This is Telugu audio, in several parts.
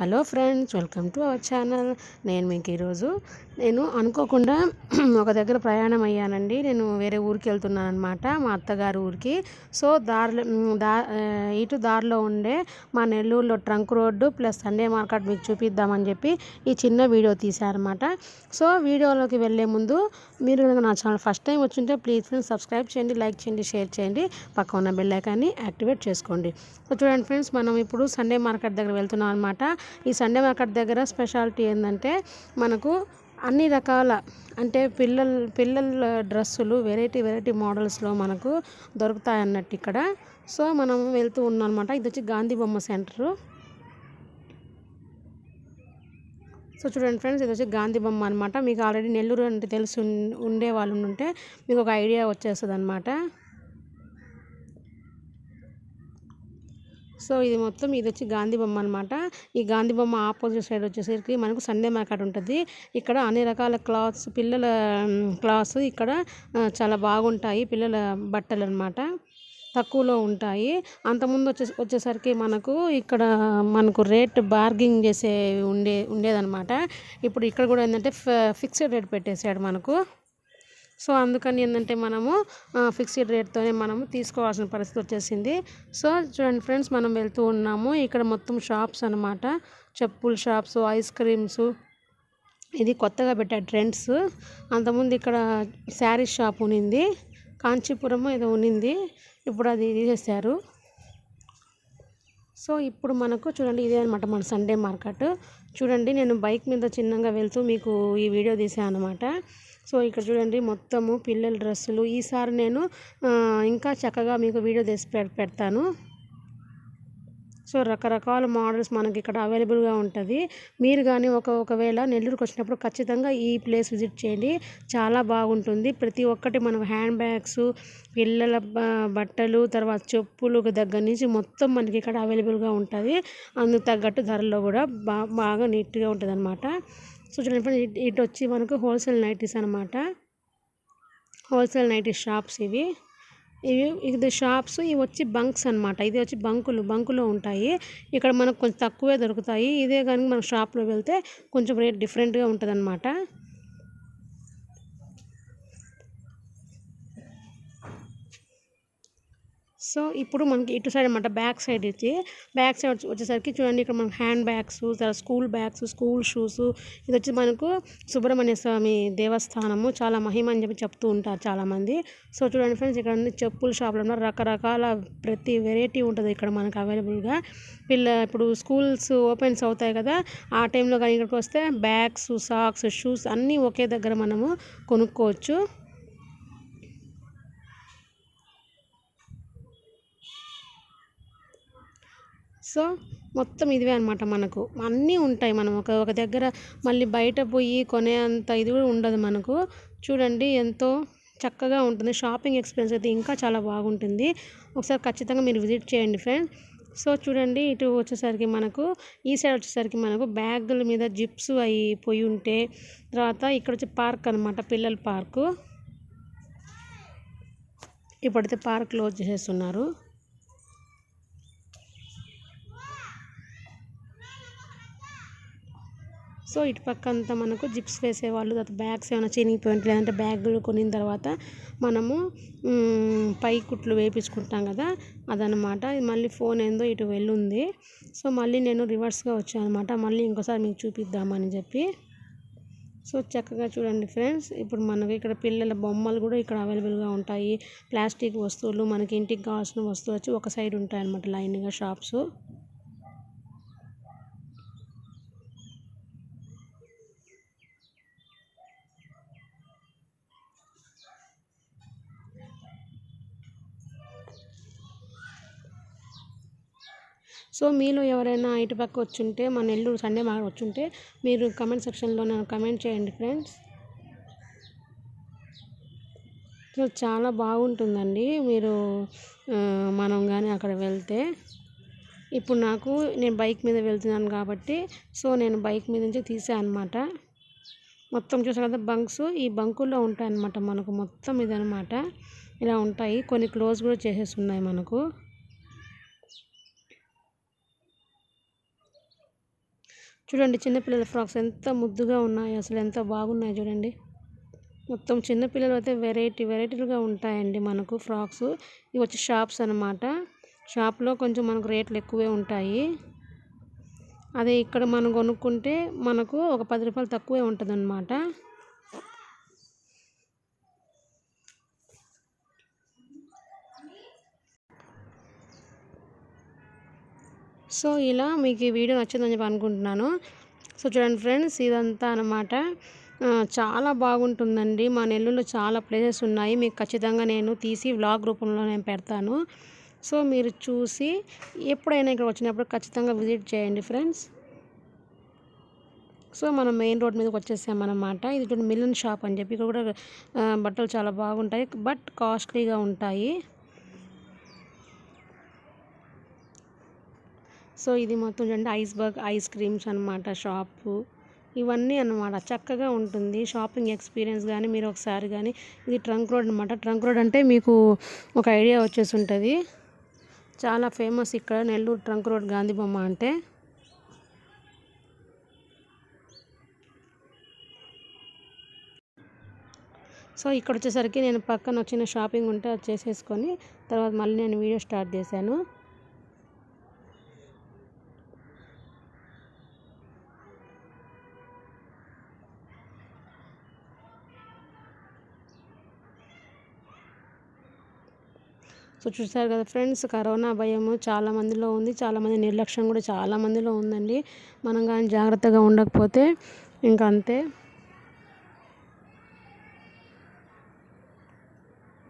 Hello friends welcome to our channel. నేను మీకు ఈరోజు నేను అనుకోకుండా ఒక దగ్గర ప్రయాణం అయ్యానండి. నేను వేరే ఊరికి వెళ్తున్నాను అనమాట మా అత్తగారి ఊరికి. సో దారిలో దా ఇటు దారిలో ఉండే మా నెల్లూరులో trunk road plus Sunday market మీకు చూపిద్దామని చెప్పి ఈ చిన్న వీడియో తీశారనమాట సో వీడియోలోకి వెళ్ళే ముందు మీరు కనుక నా ఛానల్ ఫస్ట్ టైం వచ్చింటే ప్లీజ్ ఫ్రెండ్స్ సబ్స్క్రైబ్ చేయండి లైక్ చేయండి షేర్ చేయండి. పక్క ఉన్న బెల్లైకాన్ని యాక్టివేట్ చేసుకోండి. సో చూడండి ఫ్రెండ్స్ మనం ఇప్పుడు సండే మార్కెట్ దగ్గర వెళ్తున్నాం అనమాట ఈ సండే మార్కెట్ దగ్గర స్పెషాలిటీ ఏంటంటే మనకు అన్ని రకాల అంటే పిల్లల పిల్లల డ్రెస్సులు వెరైటీ వెరైటీ మోడల్స్లో మనకు దొరుకుతాయి అన్నట్టు ఇక్కడ. సో మనం వెళ్తూ ఉన్నాం అనమాట ఇది వచ్చి గాంధీ బొమ్మ సెంటరు. సో చూడండి ఫ్రెండ్స్ ఇది వచ్చి గాంధీ బొమ్మ అనమాట మీకు ఆల్రెడీ నెల్లూరు అంటే తెలిసి ఉండే వాళ్ళు ఉంటే మీకు ఒక ఐడియా వచ్చేస్తుంది అనమాట సో ఇది మొత్తం ఇది వచ్చి గాంధీ బొమ్మ అనమాట ఈ గాంధీ బొమ్మ ఆపోజిట్ సైడ్ వచ్చేసరికి మనకు సండే మార్కెట్ ఉంటుంది. ఇక్కడ అన్ని రకాల క్లాత్స్ పిల్లల క్లాత్స్ ఇక్కడ చాలా బాగుంటాయి. పిల్లల బట్టలు అనమాట తక్కువలో ఉంటాయి. అంతకుముందు వచ్చే వచ్చేసరికి మనకు ఇక్కడ మనకు రేట్ బార్గింగ్ చేసే ఉండే ఉండేదన్నమాట. ఇప్పుడు ఇక్కడ కూడా ఏంటంటే ఫిక్స్డ్ రేట్ పెట్టేశాడు మనకు. సో అందుకని ఏంటంటే మనము ఫిక్స్డ్ రేట్తోనే మనము తీసుకోవాల్సిన పరిస్థితి వచ్చేసింది. సో చూడండి ఫ్రెండ్స్ మనం వెళ్తూ ఉన్నాము. ఇక్కడ మొత్తం షాప్స్ అనమాట చెప్పుల షాప్స్ ఐస్ క్రీమ్స్ ఇది కొత్తగా పెట్టారు ట్రెండ్స్ అంతకుముందు ఇక్కడ శారీ షాప్ ఉనింది. కాంచీపురం ఏదో ఉన్నింది ఇప్పుడు అది తీసేశారు. సో ఇప్పుడు మనకు చూడండి ఇదే అనమాట మన సండే మార్కెట్ చూడండి నేను బైక్ మీద చిన్నగా వెళ్తూ మీకు ఈ వీడియో తీసాను అనమాట సో ఇక్కడ చూడండి మొత్తము పిల్లల డ్రెస్సులు. ఈసారి నేను ఇంకా చక్కగా మీకు వీడియో తీసి పె- పెడతాను. సో రకరకాల మోడల్స్ మనకి ఇక్కడ అవైలబుల్గా ఉంటుంది. మీరు కానీ ఒక ఒకవేళ నెల్లూరుకి వచ్చినప్పుడు ఖచ్చితంగా ఈ ప్లేస్ విజిట్ చేయండి. చాలా బాగుంటుంది. ప్రతి ఒక్కటి మనం హ్యాండ్ బ్యాగ్స్ పిల్లల బట్టలు తర్వాత చెప్పులు దగ్గర నుంచి మొత్తం మనకి ఇక్కడ అవైలబుల్గా ఉంటుంది. అందుకు తగ్గట్టు ధరలో కూడా బాగా నీట్గా ఉంటుంది అనమాట సో చూడండి ఇటు- ఇటు వచ్చి మనకు హోల్సేల్ నైటీస్ అనమాట హోల్సేల్ నైటీ షాప్స్ ఇవి. ఇవి ఇది షాప్స్ ఇవి వచ్చి బంక్స్ అనమాట ఇది వచ్చి బంకులు బంకులో ఉంటాయి. ఇక్కడ మనకు కొంచెం తక్కువే దొరుకుతాయి. ఇదే కానీ మన షాప్లో వెళ్తే కొంచెం రేట్ డిఫరెంట్గా ఉంటుంది సో ఇప్పుడు మనకి ఇటు సైడ్ అనమాట బ్యాక్ సైడ్ ఇచ్చి బ్యాక్ సైడ్ వచ్చేసరికి చూడండి ఇక్కడ మనకు hand bags school bags school shoes ఇది వచ్చి మనకు సుబ్రహ్మణ్య స్వామి దేవస్థానము చాలా మహిమ అని చెప్పి చెప్తూ ఉంటారు చాలామంది. సో చూడండి ఫ్రెండ్స్ ఇక్కడ చెప్పుల షాపులు ఉన్న రకరకాల ప్రతి వెరైటీ ఉంటుంది ఇక్కడ మనకు అవైలబుల్గా. పిల్ల ఇప్పుడు స్కూల్స్ ఓపెన్స్ అవుతాయి కదా ఆ టైంలో కానీ ఇక్కడికి వస్తే బ్యాగ్స్ సాక్స్ షూస్ అన్నీ ఒకే దగ్గర మనము కొనుక్కోవచ్చు. సో మొత్తం ఇదివే అనమాట మనకు. అన్నీ ఉంటాయి మనం ఒక ఒక దగ్గర మళ్ళీ బయట పోయి కొనే అంత ఇది కూడా ఉండదు మనకు. చూడండి ఎంతో చక్కగా ఉంటుంది. షాపింగ్ ఎక్స్పీరియన్స్ అయితే ఇంకా చాలా బాగుంటుంది. ఒకసారి ఖచ్చితంగా మీరు విజిట్ చేయండి ఫ్రెండ్స్ సో చూడండి ఇటు వచ్చేసరికి మనకు ఈ సైడ్ వచ్చేసరికి మనకు బ్యాగుల మీద జిప్స్ అవి పోయి ఉంటే తర్వాత ఇక్కడ వచ్చి పార్క్ అనమాట పిల్లల పార్కు. ఇప్పుడైతే పార్క్ క్లోజ్ చేసేస్తున్నారు. సో ఇటు పక్క అంతా మనకు జిప్స్ వేసేవాళ్ళు తర్వాత బ్యాగ్స్ ఏమైనా చినిగిపోయి లేదంటే బ్యాగులు కొనిన తర్వాత మనము పై కుట్లు వేయించుకుంటాం కదా అదనమాట మళ్ళీ ఫోన్ ఏందో ఇటు వెళ్ళుంది. సో మళ్ళీ నేను రివర్స్గా వచ్చాను అనమాట మళ్ళీ ఇంకోసారి మీకు చూపిద్దామని చెప్పి. సో చక్కగా చూడండి ఫ్రెండ్స్ ఇప్పుడు మనకి ఇక్కడ పిల్లల బొమ్మలు కూడా ఇక్కడ అవైలబుల్గా ఉంటాయి. ప్లాస్టిక్ వస్తువులు మనకి ఇంటికి కావాల్సిన వస్తువులు వచ్చి ఒక సైడ్ ఉంటాయి అనమాట లైన్గా షాప్స్. సో మీలో ఎవరైనా ఇటు పక్క వచ్చుంటే మన నెల్లూరు సండే మార్కెట్ వచ్చుంటే మీరు కమెంట్ సెక్షన్లో నన్ను కమెంట్ చేయండి ఫ్రెండ్స్. సో చాలా బాగుంటుందండి మీరు మనం కానీ అక్కడ వెళ్తే. ఇప్పుడు నాకు నేను బైక్ మీద వెళ్తున్నాను కాబట్టి సో నేను బైక్ మీద నుంచి తీసాను అనమాట మొత్తం చూసాను కదా బంక్స్ ఈ బంకుల్లో ఉంటాయన్నమాట మనకు మొత్తం ఇదనమాట ఇలా ఉంటాయి కొన్ని క్లోజ్ కూడా చేసేసి ఉన్నాయి మనకు. చూడండి చిన్నపిల్లల ఫ్రాక్స్ ఎంత ముద్దుగా ఉన్నాయి అసలు ఎంత బాగున్నాయి చూడండి. మొత్తం చిన్నపిల్లలు అయితే వెరైటీ వెరైటీలుగా ఉంటాయండి మనకు ఫ్రాక్స్. ఇవి వచ్చి షాప్స్ అనమాట షాప్లో కొంచెం మనకు రేట్లు ఎక్కువే ఉంటాయి. అదే ఇక్కడ మనం కొనుక్కుంటే మనకు ఒక పది రూపాయలు తక్కువే ఉంటుంది సో ఇలా మీకు ఈ వీడియో నచ్చిందని చెప్పి అనుకుంటున్నాను. సో చూడండి ఫ్రెండ్స్ ఇదంతా అనమాట చాలా బాగుంటుందండి. మా నెల్లూరులో చాలా ప్లేసెస్ ఉన్నాయి. మీకు ఖచ్చితంగా నేను తీసి వ్లాగ్ రూపంలో నేను పెడతాను. సో మీరు చూసి ఎప్పుడైనా ఇక్కడ వచ్చినప్పుడు ఖచ్చితంగా విజిట్ చేయండి ఫ్రెండ్స్. సో మనం మెయిన్ రోడ్ మీదకి వచ్చేసామన్నమాట ఇది చూడండి మిలన్ షాప్ అని చెప్పి. ఇక్కడ కూడా బట్టలు చాలా బాగుంటాయి బట్ కాస్ట్లీగా ఉంటాయి. సో ఇది మొత్తం చూడండి ఐస్ బర్గ్ ఐస్ క్రీమ్స్ అనమాట షాపు. ఇవన్నీ అనమాట చక్కగా ఉంటుంది షాపింగ్ ఎక్స్పీరియన్స్ కానీ మీరు ఒకసారి కానీ ఇది ట్రంక్ రోడ్ అనమాట ట్రంక్ రోడ్ అంటే మీకు ఒక ఐడియా వచ్చేసి ఉంటుంది. చాలా ఫేమస్ ఇక్కడ నెల్లూరు ట్రంక్ రోడ్ గాంధీ బొమ్మ అంటే. సో ఇక్కడ వచ్చేసరికి నేను పక్కన వచ్చిన షాపింగ్ ఉంటే అది చేసేసుకొని తర్వాత మళ్ళీ నేను వీడియో స్టార్ట్ చేశాను. సో చూసారు కదా ఫ్రెండ్స్ కరోనా భయము చాలా మందిలో ఉంది. చాలామంది నిర్లక్ష్యం కూడా చాలా మందిలో ఉందండి. మనం కానీ జాగ్రత్తగా ఉండకపోతే ఇంకా అంతే.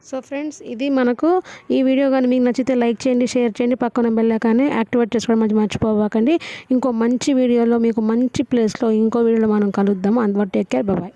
సో ఫ్రెండ్స్ ఇది మనకు ఈ వీడియో కానీ మీకు నచ్చితే లైక్ చేయండి షేర్ చేయండి. పక్కన బెల్లకానే యాక్టివేట్ చేసుకోవడం మంచి మర్చిపోవాకండి. ఇంకో మంచి వీడియోలో మీకు మంచి ప్లేస్లో ఇంకో వీడియోలో మనం కలుద్దాం అందుబాటు టేక్ కేర్. బాయ్.